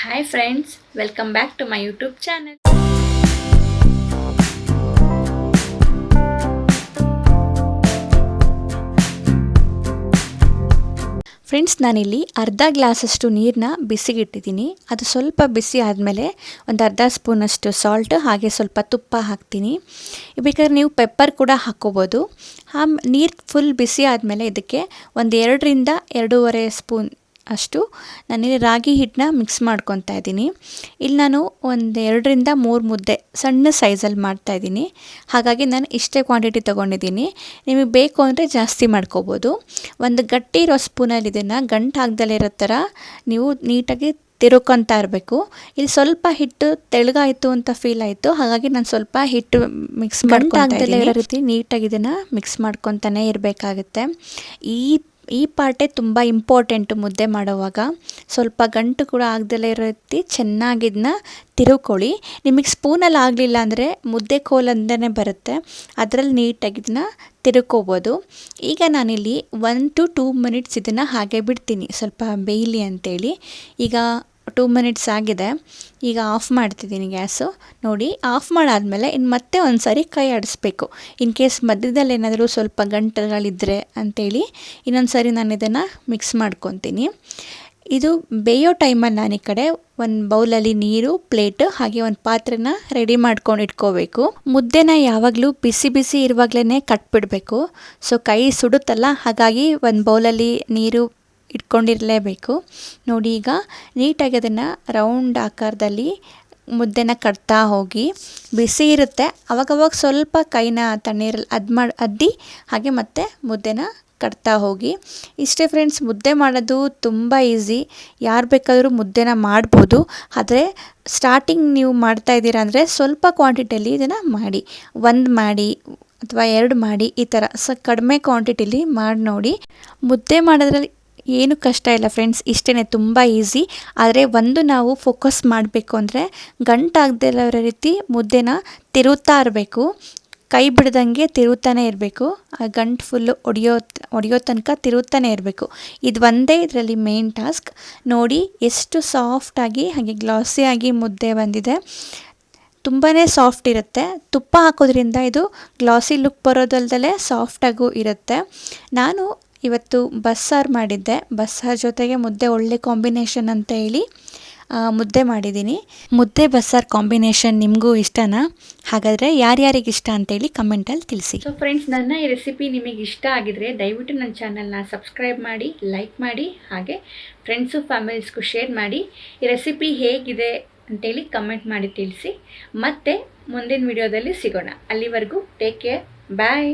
Hi friends welcome back to my YouTube channel friends ನಾನಿಲ್ಲಿ ಅರ್ಧ ಗ್ಲಾಸಷ್ಟು ನೀರನ್ನ ಬಿಸಿಗಿಟ್ಟಿದ್ದೀನಿ. ಅದು ಸ್ವಲ್ಪ ಬಿಸಿ ಆದಮೇಲೆ ಒಂದು ಅರ್ಧ ಸ್ಪೂನಷ್ಟು ಸಾಲ್ಟ್ ಹಾಗೆ ಸ್ವಲ್ಪ ತುಪ್ಪ ಹಾಕ್ತೀನಿ. ಬೇಕಾದ್ರೆ ನೀವು ಪೆಪ್ಪರ್ ಕೂಡ ಹಾಕ್ಕೋಬೋದು. ಆ ನೀರು ಫುಲ್ ಬಿಸಿ ಆದಮೇಲೆ ಇದಕ್ಕೆ ಒಂದು ಎರಡರಿಂದ ಎರಡೂವರೆ ಸ್ಪೂನ್ ಅಷ್ಟು. ನಾನಿಲ್ಲಿ ರಾಗಿ ಹಿಟ್ಟನ್ನ ಮಿಕ್ಸ್ ಮಾಡ್ಕೊತಾ ಇದ್ದೀನಿ. ಇಲ್ಲಿ ನಾನು ಒಂದು ಎರಡರಿಂದ ಮೂರು ಮುದ್ದೆ ಸಣ್ಣ ಸೈಜಲ್ಲಿ ಮಾಡ್ತಾ ಇದ್ದೀನಿ. ಹಾಗಾಗಿ ನಾನು ಇಷ್ಟೇ ಕ್ವಾಂಟಿಟಿ ತೊಗೊಂಡಿದ್ದೀನಿ. ನಿಮಗೆ ಬೇಕು ಅಂದರೆ ಜಾಸ್ತಿ ಮಾಡ್ಕೋಬೋದು. ಒಂದು ಗಟ್ಟಿ ಇರೋ ಸ್ಪೂನಲ್ಲಿ ಇದನ್ನು ಗಂಟು ಇರೋ ಥರ ನೀವು ನೀಟಾಗಿ ತಿರುಕೊಂತಾ ಇರಬೇಕು. ಇಲ್ಲಿ ಸ್ವಲ್ಪ ಹಿಟ್ಟು ತೆಳಗಾಯಿತು ಅಂತ ಫೀಲ್ ಆಯಿತು. ಹಾಗಾಗಿ ನಾನು ಸ್ವಲ್ಪ ಹಿಟ್ಟು ಮಿಕ್ಸ್ ಮಾಡ್ಕೊಂತ ಇರೋ ರೀತಿ ನೀಟಾಗಿ ಇದನ್ನು ಮಿಕ್ಸ್ ಮಾಡ್ಕೊತಾನೆ ಇರಬೇಕಾಗುತ್ತೆ. ಈ ಈ ಪಾರ್ಟೇ ತುಂಬ ಇಂಪಾರ್ಟೆಂಟು ಮುದ್ದೆ ಮಾಡೋವಾಗ. ಸ್ವಲ್ಪ ಗಂಟು ಕೂಡ ಆಗದಲ್ಲೇ ಇರೋ ರೀತಿ ಚೆನ್ನಾಗಿ ಇದನ್ನ ನಿಮಗೆ ಸ್ಪೂನಲ್ಲಿ ಆಗಲಿಲ್ಲ ಅಂದರೆ ಮುದ್ದೆ ಕೋಲಂದೇ ಬರುತ್ತೆ. ಅದರಲ್ಲಿ ನೀಟಾಗಿ ಇದನ್ನ ತಿರುಕೋಬೋದು. ಈಗ ನಾನಿಲ್ಲಿ ಒನ್ ಟು ಟೂ ಮಿನಿಟ್ಸ್ ಇದನ್ನು ಹಾಗೆ ಬಿಡ್ತೀನಿ. ಸ್ವಲ್ಪ ಬೇಯಲಿ ಅಂತೇಳಿ. ಈಗ ಟೂ ಮಿನಿಟ್ಸ್ ಆಗಿದೆ. ಈಗ ಆಫ್ ಮಾಡ್ತಿದ್ದೀನಿ ಗ್ಯಾಸು. ನೋಡಿ ಆಫ್ ಮಾಡಾದಮೇಲೆ ಇನ್ನು ಮತ್ತೆ ಒಂದು ಸಾರಿ ಕೈ ಆಡಿಸ್ಬೇಕು. ಇನ್ ಕೇಸ್ ಮಧ್ಯದಲ್ಲಿ ಏನಾದರೂ ಸ್ವಲ್ಪ ಗಂಟೆಗಳಿದ್ದರೆ ಅಂಥೇಳಿ ಇನ್ನೊಂದು ಸಾರಿ ನಾನು ಇದನ್ನು ಮಿಕ್ಸ್ ಮಾಡ್ಕೊತೀನಿ. ಇದು ಬೇಯೋ ಟೈಮಲ್ಲಿ ನಾನು ಈ ಕಡೆ ಒಂದು ಬೌಲಲ್ಲಿ ನೀರು ಪ್ಲೇಟ್ ಹಾಗೆ ಒಂದು ಪಾತ್ರೆನ ರೆಡಿ ಮಾಡ್ಕೊಂಡು ಇಟ್ಕೋಬೇಕು. ಮುದ್ದೆನ ಯಾವಾಗಲೂ ಬಿಸಿ ಬಿಸಿ ಇರುವಾಗಲೇ ಕಟ್ಬಿಡಬೇಕು. ಸೊ ಕೈ ಸುಡುತ್ತಲ್ಲ, ಹಾಗಾಗಿ ಒಂದು ಬೌಲಲ್ಲಿ ನೀರು ಇಟ್ಕೊಂಡಿರಲೇಬೇಕು. ನೋಡಿ ಈಗ ನೀಟಾಗಿ ಅದನ್ನು ರೌಂಡ್ ಆಕಾರದಲ್ಲಿ ಮುದ್ದೆನ ಕಟ್ತಾ ಹೋಗಿ, ಬಿಸಿ ಇರುತ್ತೆ. ಅವಾಗವಾಗ ಸ್ವಲ್ಪ ಕೈನ ತಣ್ಣೀರಲ್ಲಿ ಅದು ಮಾಡಿ ಅದ್ದಿ ಹಾಗೆ ಮತ್ತೆ ಮುದ್ದೆನ ಕಟ್ತಾ ಹೋಗಿ. ಇಷ್ಟೇ ಫ್ರೆಂಡ್ಸ್ ಮುದ್ದೆ ಮಾಡೋದು ತುಂಬ ಈಸಿ ಯಾರು ಬೇಕಾದರೂ ಮುದ್ದೆನ ಮಾಡ್ಬೋದು. ಆದರೆ ಸ್ಟಾರ್ಟಿಂಗ್ ನೀವು ಮಾಡ್ತಾ ಇದ್ದೀರಾ ಅಂದರೆ ಸ್ವಲ್ಪ ಕ್ವಾಂಟಿಟಿಯಲ್ಲಿ ಇದನ್ನು ಮಾಡಿ, ಒಂದು ಮಾಡಿ ಅಥವಾ ಎರಡು ಮಾಡಿ ಈ ಥರ ಸ, ಕಡಿಮೆ ಕ್ವಾಂಟಿಟಿಲಿ ಮಾಡಿ ನೋಡಿ. ಮುದ್ದೆ ಮಾಡೋದ್ರಲ್ಲಿ ಏನು ಕಷ್ಟ ಇಲ್ಲ ಫ್ರೆಂಡ್ಸ್ ಇಷ್ಟೇ ತುಂಬ ಈಸಿ ಆದರೆ ಒಂದು ನಾವು ಫೋಕಸ್ ಮಾಡಬೇಕು ಅಂದರೆ ಗಂಟಾಗದೇ ಇರೋ ರೀತಿ ಮುದ್ದೆನ ತಿರುತ್ತಾ ಇರಬೇಕು. ಕೈ ಬಿಡ್ದಂಗೆ ತಿರುತ್ತಾನೆ ಇರಬೇಕು. ಆ ಗಂಟು ಫುಲ್ಲು ಒಡೆಯೋ ಒಡೆಯೋ ತನಕ ತಿರುತ್ತಾನೆ ಇರಬೇಕು. ಇದು ಒಂದೇ ಇದರಲ್ಲಿ ಮೇನ್ ಟಾಸ್ಕ್ ನೋಡಿ ಎಷ್ಟು ಸಾಫ್ಟಾಗಿ ಹಾಗೆ ಗ್ಲಾಸಿಯಾಗಿ ಮುದ್ದೆ ಬಂದಿದೆ. ತುಂಬಾ ಸಾಫ್ಟ್ ಇರುತ್ತೆ. ತುಪ್ಪ ಹಾಕೋದ್ರಿಂದ ಇದು ಗ್ಲಾಸಿ ಲುಕ್ ಬರೋದಲ್ದಲೇ ಸಾಫ್ಟಾಗೂ ಇರುತ್ತೆ. ನಾನು ಇವತ್ತು ಬಸ್ಸಾರು ಮಾಡಿದ್ದೆ. ಬಸ್ಸಾರು ಜೊತೆಗೆ ಮುದ್ದೆ ಒಳ್ಳೆ ಕಾಂಬಿನೇಷನ್ ಅಂತ ಹೇಳಿ ಮುದ್ದೆ ಮಾಡಿದ್ದೀನಿ. ಮುದ್ದೆ ಬಸ್ಸಾರು ಕಾಂಬಿನೇಷನ್ ನಿಮಗೂ ಇಷ್ಟನಾ? ಹಾಗಾದರೆ ಯಾರ್ಯಾರಿಗೆ ಇಷ್ಟ ಅಂತೇಳಿ ಕಮೆಂಟಲ್ಲಿ ತಿಳಿಸಿ. ಸೊ ಫ್ರೆಂಡ್ಸ್ ನನ್ನ ಈ ರೆಸಿಪಿ ನಿಮಗೆ ಇಷ್ಟ ಆಗಿದರೆ ದಯವಿಟ್ಟು ನನ್ನ ಚಾನಲ್ನ ಸಬ್ಸ್ಕ್ರೈಬ್ ಮಾಡಿ ಲೈಕ್ ಮಾಡಿ, ಹಾಗೆ ಫ್ರೆಂಡ್ಸು ಫ್ಯಾಮಿಲೀಸ್ಗೂ ಶೇರ್ ಮಾಡಿ. ಈ ರೆಸಿಪಿ ಹೇಗಿದೆ ಅಂತೇಳಿ ಕಮೆಂಟ್ ಮಾಡಿ ತಿಳಿಸಿ. ಮತ್ತೆ ಮುಂದಿನ ವಿಡಿಯೋದಲ್ಲಿ ಸಿಗೋಣ. ಅಲ್ಲಿವರೆಗೂ ಟೇಕ್ ಕೇರ್ ಬಾಯ್